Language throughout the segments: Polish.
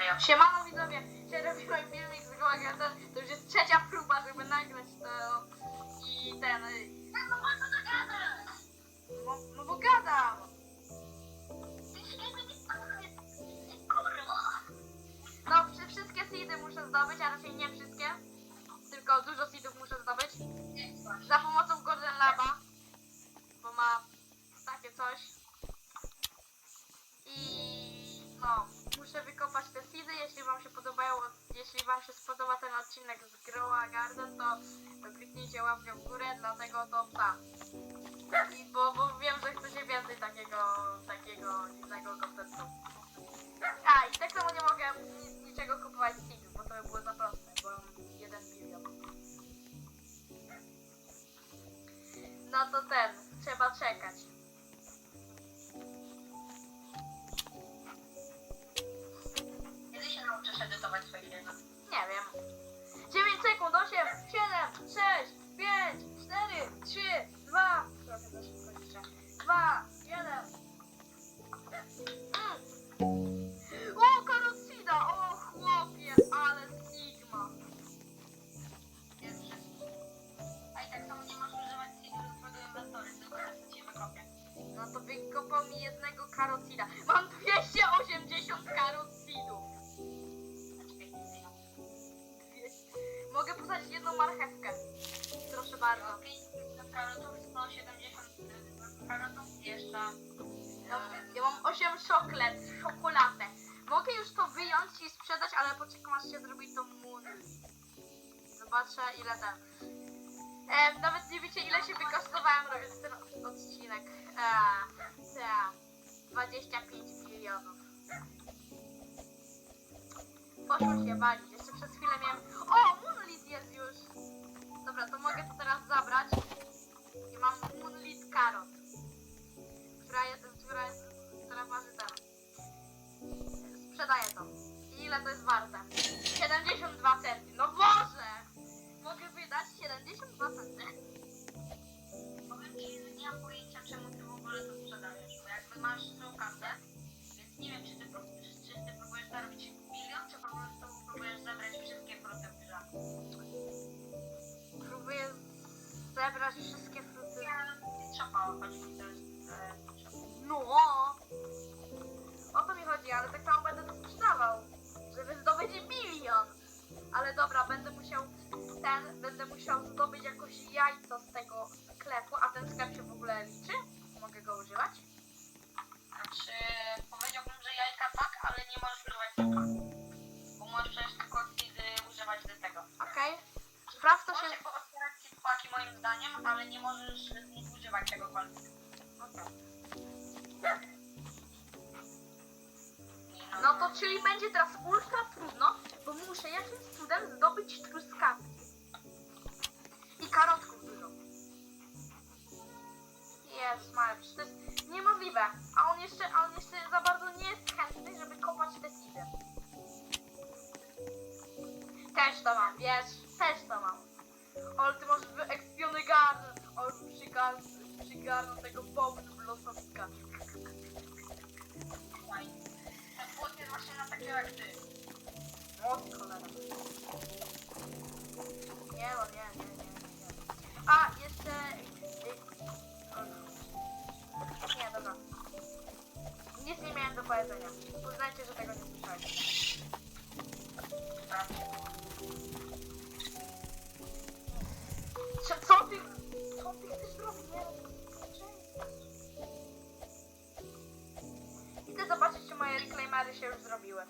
Serio. Siemano widzowie, dzisiaj robimy filmik z Gołagetem, to już jest trzecia próba, żeby nagrać to i ten... No po co to gadasz? No, no bo gadam! Kurwa. No, wszy- wszystkie seedy muszę zdobyć, a raczej nie wszystkie, tylko dużo seedów muszę zdobyć za pomocą Golden Laba, bo ma takie coś. Jeśli wam się podobają, jeśli wam się spodoba ten odcinek z Growa Garden, to, to kliknijcie łapkę w górę, dlatego to psa. I bo, bo wiem, że chcecie więcej takiego, takiego dziwnego kontentu. A, i tak samo nie mogę ni- niczego kupować z seedów, bo to by było za proste, bo jeden bilion. No to ten, trzeba czekać. 4, 3, 2, trochę za szybko liczę. 2, 1. Mm. Ile ten. E, nawet nie wiecie ile się wykosztowałem robiąc ten odcinek. E, ta, 25 milionów. Poszło się walić. Jeszcze przez chwilę miałem. O! Moonlit jest już! Dobra, to mogę to teraz zabrać. I mam Moonlit Carrot która jest, która jest, która waży ten. Sprzedaję to. I ile to jest warte? 72 centy. No Boże! Mogę wydać 72 centy. Powiem ci, że nie mam pojęcia czemu ty w ogóle to sprzedajesz, bo jakby masz tą kasę, więc nie wiem czy ty, czy, próbujesz zarobić milion, czy po prostu próbujesz zebrać wszystkie fruty w grze. Próbuję zebrać wszystkie fruty. Ja trzeba, chodzi mi. E. No! O to mi chodzi, ale tak samo będę to sprzedawał. Żeby zdobyć milion. Ale dobra, będę ten, będę musiał zdobyć jakoś jajco z tego sklepu, a ten sklep się w ogóle liczy? Mogę go używać? Znaczy, powiedziałbym, że jajka tak, ale nie możesz używać tego. Bo możesz tylko seedy używać do tego. Okej. Sprawdź to się... Możesz pootwierać płaki moim zdaniem, ale nie możesz z nich używać czegokolwiek. Okej. Nie, No to czyli będzie teraz ultra trudno, bo muszę jakimś cudem zdobyć truskawki. I karotków dużo. Jest, Marcz, to jest niemożliwe. A on jeszcze, a on jeszcze za bardzo nie jest chętny, żeby kopać te seedy. Też to mam, wiesz? Też to mam. Ale ty masz wyekspiony garn. Ale przygarnę, przygarnę tego bombu losowika. Fajnie. Ten płot jest właśnie na takiego jak ty. Cholera. Nie, no nie. nie. Powiedzenia. Uznajcie, że tego nie słyszeliście. Co, co ty... Co ty chcesz zrobić? Nie, Idę zobaczyć, czy moje reclaimery się już zrobiły.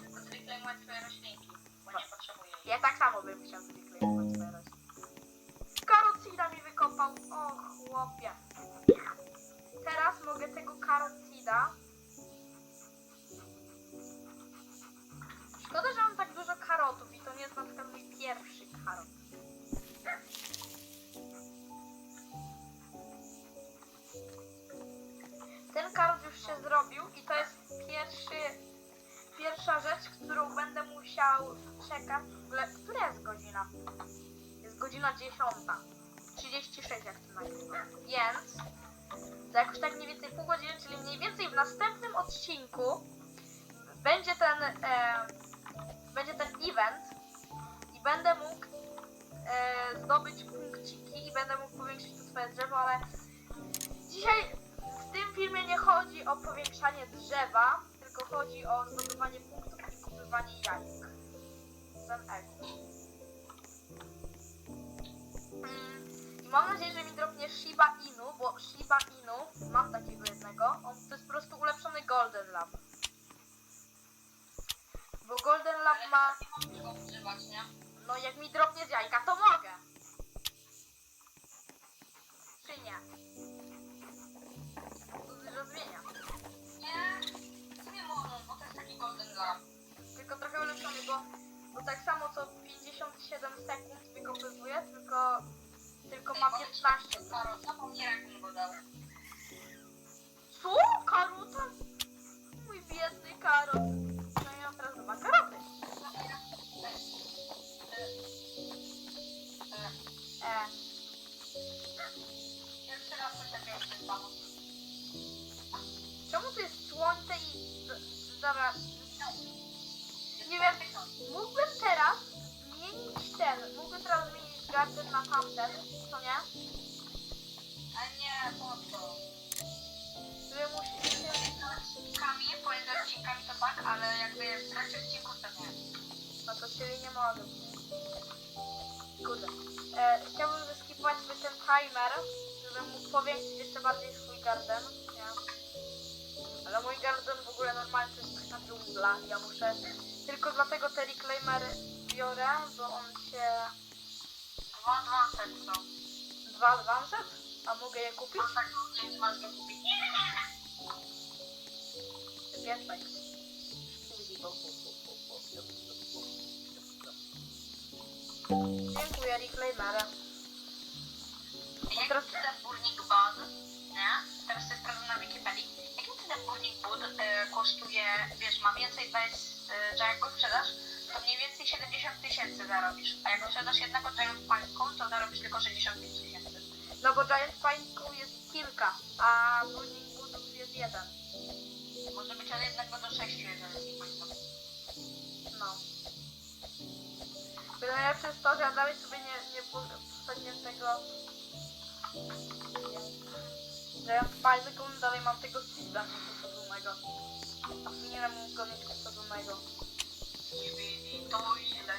Tylko zreklamować swoje roślinki, musiał czekać. W ogóle, która jest godzina? Jest godzina 10. 36 jak to nagrywam. Więc za jakoś tak mniej więcej pół godziny, czyli mniej więcej w następnym odcinku będzie ten, e, będzie ten event i będę mógł e, zdobyć punkciki i będę mógł powiększyć to swoje drzewo, ale dzisiaj w tym filmie nie chodzi o powiększanie drzewa, tylko chodzi o zdobywanie punktów i kupywanie jajek. Ten egg. Mm, I mam nadzieję, że mi dropnie Shiba Inu, bo Shiba Inu, mam takiego jednego, on to jest po prostu ulepszony Golden Lab. Bo Golden Lab ma, Nie mam czego używać, nie? no jak mi dropnie z jajka, to mogę. Tak samo co 57 sekund wykopywuje, tylko, tylko ma 15 sekund. Nie jak go dał. Co? Karota? Mój biedny karot. No ja teraz dwa karoty. E, Pierwszy raz się stało. czemu tu jest słońce i... Dobra, mógłbym teraz zmienić ten, mógłbym teraz zmienić garden na tamten, co nie? A nie, po co? Że musi się... Odcinkami, pomiędzy odcinkami to tak, ale jakby w trakcie odcinku to nie. No to czyli nie mogę. Kurde. E, chciałbym zeskipować sobie ten timer, żebym mógł powiększyć jeszcze bardziej swój garden. Nie? Ale mój garden w ogóle normalnie to jest taka dżungla. Ja muszę... Tylko dlatego te reclaimery biorę, bo on się... Dwa advanced są. Dwa advanced? A mogę je kupić? To tak, nie, masz go kupić. Piesek. Dziękuję, reclaimery. Jakim cudem burnik bud, nie? Teraz to jest prawda na Wikipedii. Jakim cudem burnik bud e, kosztuje, wiesz, ma więcej, to jest, e, że jak go sprzedasz, to mniej więcej 70 tysięcy zarobisz. A jak sprzedasz jednego Giant Pine'ką, to zarobisz tylko 65 tysięcy. No bo Giant Pine jest kilka, a Burning Budów jest jeden. Może być od jednego do sześciu, jeżeli. No. Najlepsze jest to, że dalej sobie nie, nie posadziłem tego... Giant Pine, tylko dalej mam tego seeda. A powinienem go. Nie wiedzieli, to ile.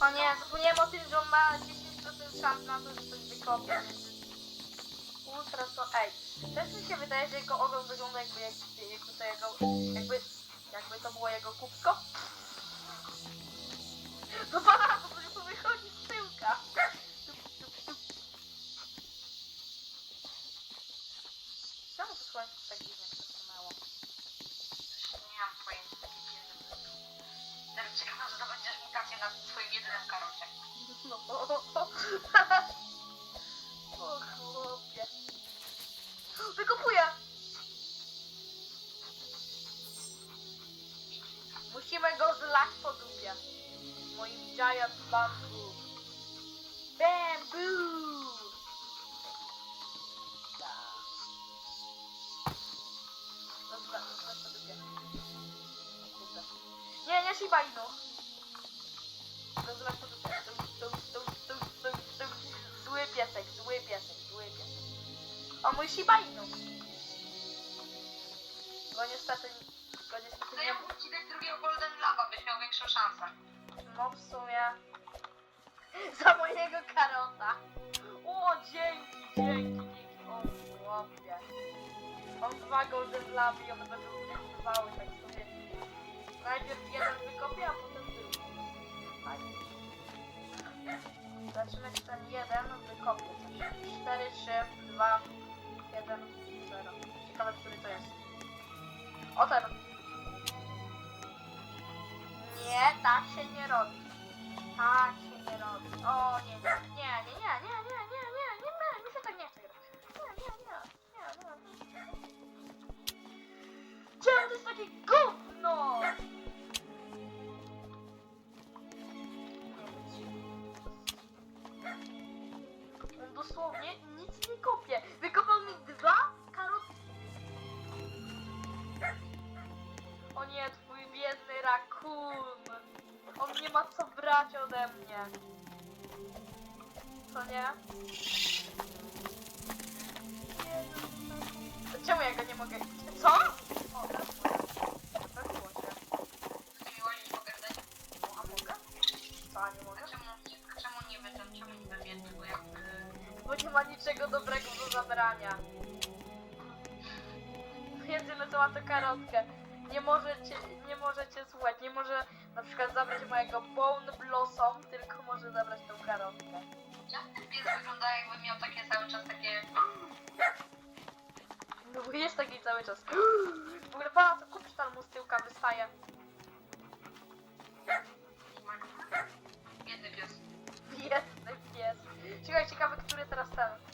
O nie, zapomniałem o tym, że on ma 10% szans na to, że coś wykopie. Ultra to... Ej, też mi się wydaje, że jego ogon wygląda jakby, jakby, jakby to jego... Jakby, jakby to było jego kubsko. No pana, giant bamboo. Bamboo! Dobra, dupie. Kurde. Nie, nie Shiba Inu. Tum, tum, tum. Zły piesek, zły piesek, zły piesek. O mój Shiba Inu. Bo niestety, bo niestety nie ja mógł ci dać drugiego Golden Lava, byś miał większą szansę. No w sumie za mojego karota. O, dzięki, dzięki, dzięki. O, chłopie. Mam dwa golden laby i one będą trwały tak sobie. Najpierw jeden wykopię, a potem drugi. Fajnie. Zobaczymy, czy ten jeden wykopię coś. 4, 3, 2, 1, 0. Ciekawe, który to jest. O ten. Nie, tak się nie robi. Tak się nie robi. O nie, nie, nie, nie, Ma to karotkę. Nie możecie, nie możecie słuchać, nie może na przykład zabrać mojego Bone Blossom, tylko może zabrać tą karotkę. Jak ten pies wygląda jakby miał takie cały czas takie... No bo jest taki cały czas. W ogóle pana co kupisz tam mu z tyłka wystaje. Biedny pies. Biedny pies. Ciekawe, ciekawe, który teraz ten.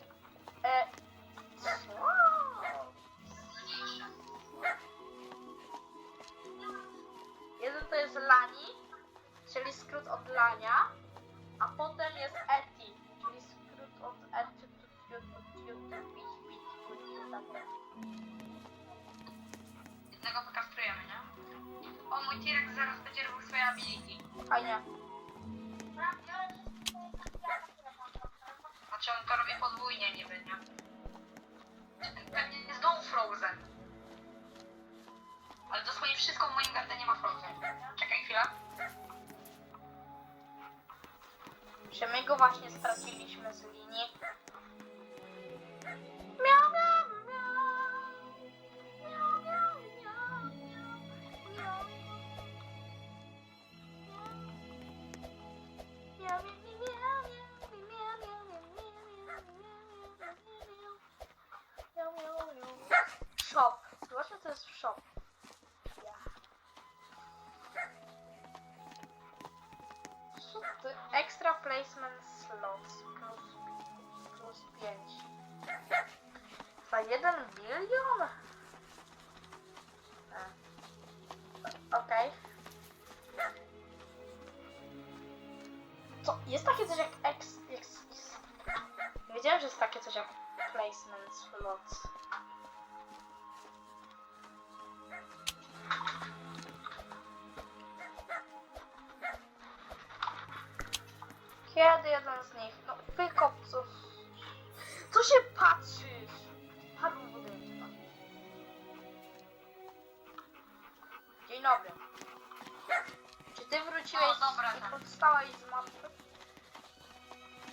Że my go właśnie straciliśmy z linii. Extra placement slots plus, plus 5. Za 1 bilion? E. Okej. Co? Jest takie coś jak ex, ex, wiedziałem, że jest takie coś jak placement slots. Kiedy jeden z nich? No wykop co... Co się patrzysz? Paru budynka. Dzień dobry. Czy ty wróciłeś O, dobra, i tak. powstałeś z mapy?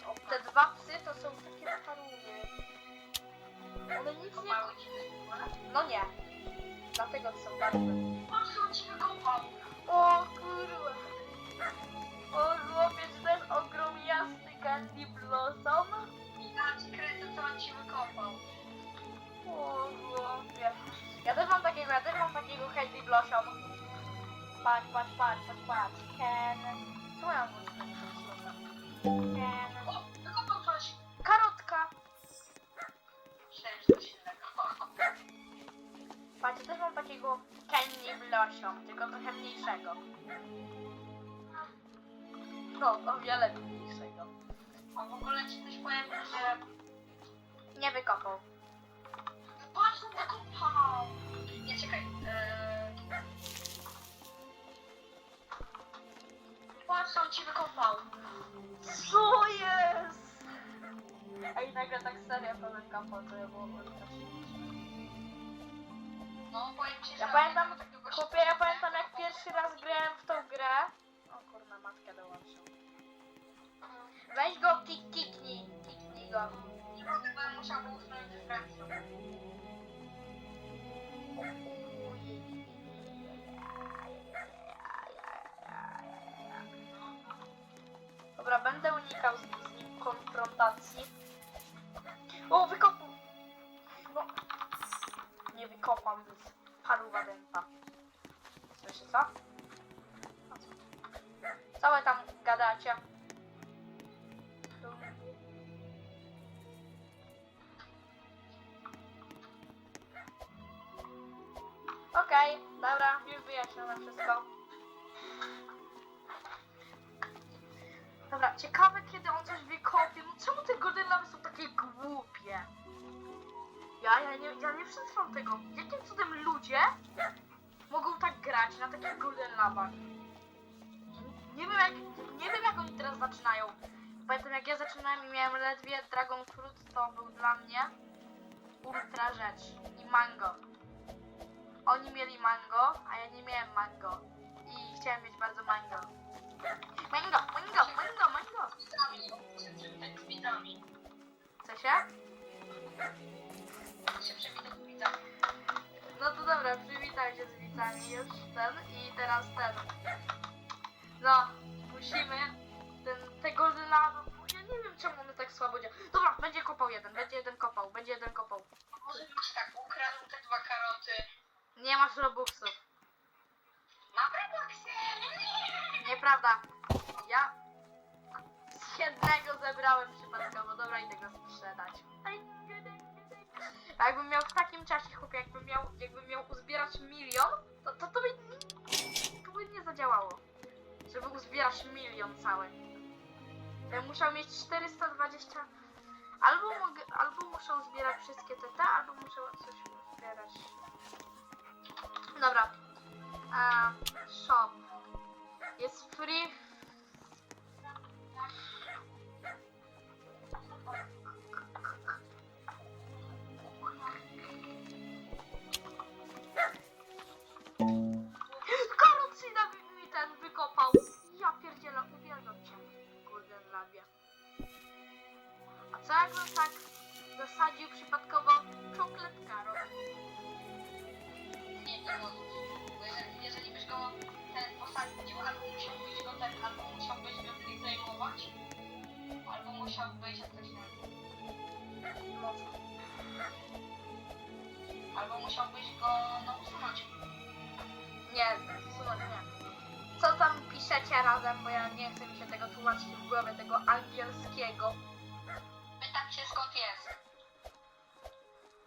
O, te dwa psy to są takie paruny. One nic nie... Kopały ci No nie. Dlatego są. Patrz, on ci wykopał. O kurwa. O chłopie, Candy Blossom? Ci kręcę, co on ci wykopał. O chłopie. Ja też mam takiego, ja też mam takiego Candy Blossom. Patrz, patrz, patrz, patrz, patrz. Ken. Co ja mam Ken. O, wykopał coś. Karotka. Myślałem, że coś innego. Patrz, ja też mam takiego Candy Blossom, tylko trochę mniejszego. No, o wiele mniejszego. A w ogóle ci coś powiem, że... Nie wykopał. Patrz, on wykopał. Nie, czekaj. Eee... Patrz, on ci wykopał. Co jest? Ej, nagle tak serio powiem kapo, to ja było No, powiem ci, że... Ja pamiętam, chłopie, ja pamiętam jak pierwszy raz grałem w tą grę. O kurna, matkę dołączył. Weź go, kik, kiknij, kiknij go. Nie musiał był usunąć dyfrację. Dobra, będę unikał z, z nim konfrontacji. O, wykopał! No. Nie wykopam, więc paruwa dęta. A co? Całe tam gadacie. Dobra, już wyjaśnione wszystko. Dobra, ciekawe kiedy on coś wykopie. No czemu te Golden Lawy są takie głupie? Ja, ja nie, ja nie przetrwam tego. Jakim cudem ludzie mogą tak grać na takich Golden Labach. Nie wiem jak, nie wiem jak oni teraz zaczynają. Pamiętam jak ja zaczynałem i miałem ledwie Dragon Fruit, to był dla mnie ultra rzecz. I mango. Oni mieli mango, a ja nie miałem mango. I chciałem mieć bardzo mango. Mango, mango, mango, mango. Przywitać z. Co się? Się przywitać z. No to dobra, przywitam się z widzami już ten i teraz ten. No, musimy ten, te golden lava, ja nie wiem czemu one tak słabo działają. Dobra, będzie kopał jeden, będzie jeden kopał, będzie jeden kopał. Może masz tak, ukradł te dwa karoty. Nie masz robuxów. Mam Robuxy! Nieprawda. Ja z jednego zebrałem przypadkowo. Dobra, idę go sprzedać. A jakbym miał w takim czasie, chłopie, jakbym miał, jakbym miał uzbierać milion, to, to, to, by, to by nie zadziałało. Żeby uzbierać milion cały. Ja musiał mieć 420... Albo, mogę, albo muszę zbierać wszystkie te, te, albo muszę coś uzbierać. Dobra. Shop. Jest free. Karocyna mi ten wykopał. Ja pierdzielę, uwielbiam cię Golden Labie. A co jakbym tak zasadził przypadkowo czoklet karot? Jeżeli, byś go ten posadził, albo musiałbyś go ten, albo musiałbyś go zrezajmować, albo musiałbyś coś tam. Albo musiałbyś go no, usunąć. Nie, sunąć nie. Co tam piszecie razem, bo ja nie chcę mi się tego tłumaczyć w głowie, tego angielskiego. Pytam się skąd jest.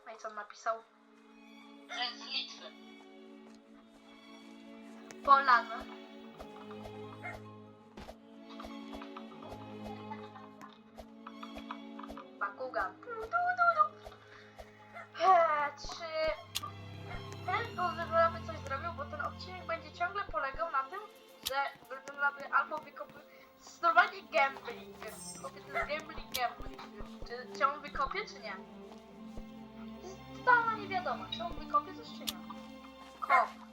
No i co on napisał? Że z Litwy. Polan. Bakugan. Eee, czy ten Laby coś zrobił, bo ten odcinek będzie ciągle polegał na tym, że Golden Laby albo wykopy... Normalnie gambling. Kopie to jest gambling, gambling. Czy, czy on wykopie, czy nie? To jest totalna niewiadoma, czy on wykopie coś, czy nie. Kop.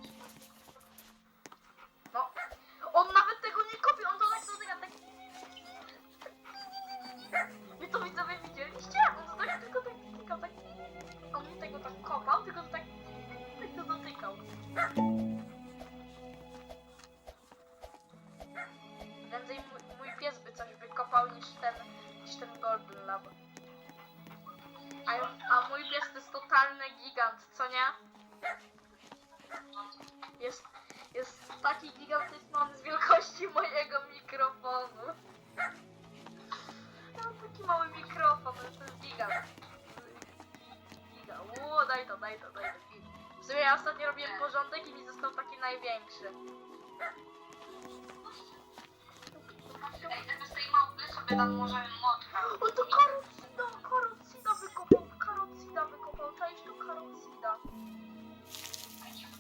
Sobie tam możemy motka. O to karocida, karocida wykopał, karocida wykopał, cześć to karocida.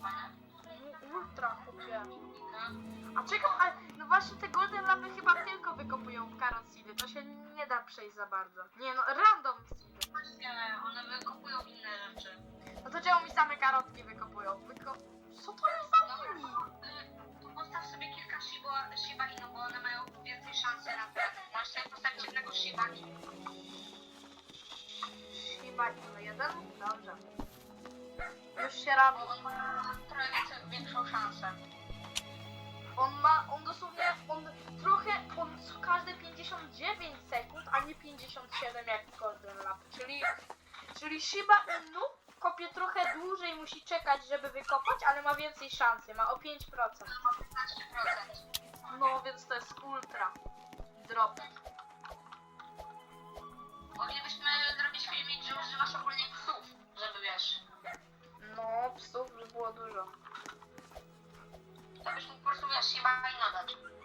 Fajne. Ultra chłopie. A czekam, a no właśnie te golden lampy chyba tylko wykopują karocidy, to się nie da przejść za bardzo. Nie no, random seedy. Właśnie, one wykopują inne rzeczy. No to czemu mi same karotki wykopują? Wyko... Co to jest za nimi? Tu postaw sobie kilka Shiba, Shiba Inu, bo one mają więcej szansy na postawić jednego Shiba Inu. Shiba Inu jeden? Dobrze. Już się robi. on ma trochę większą szansę. On ma, on dosłownie, on trochę, on co każde 59 sekund, a nie 57 jak Golden Lab. Czyli, czyli Shiba Inu kopie trochę dłużej, musi czekać, żeby wykopać, ale ma więcej szansy, ma o 5%. Ma 15%. No, więc to jest ultra drop. Moglibyśmy zrobić filmik, że używasz ogólnie psów, żeby wiesz. No, psów by było dużo. To byś mógł po prostu wiesz, Shiba Inu dać.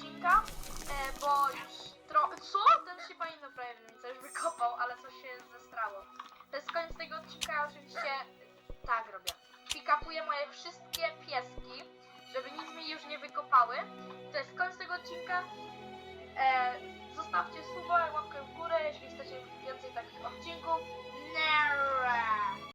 Odcinka, e, bo już tro... Co? Ten się pani na prawie już wykopał, ale coś się zestrało. To jest koniec tego odcinka, ja oczywiście tak robię. Pikapuję moje wszystkie pieski, żeby nic mi już nie wykopały. To jest koniec tego odcinka. E, zostawcie suba, łapkę w górę, jeśli chcecie więcej takich odcinków.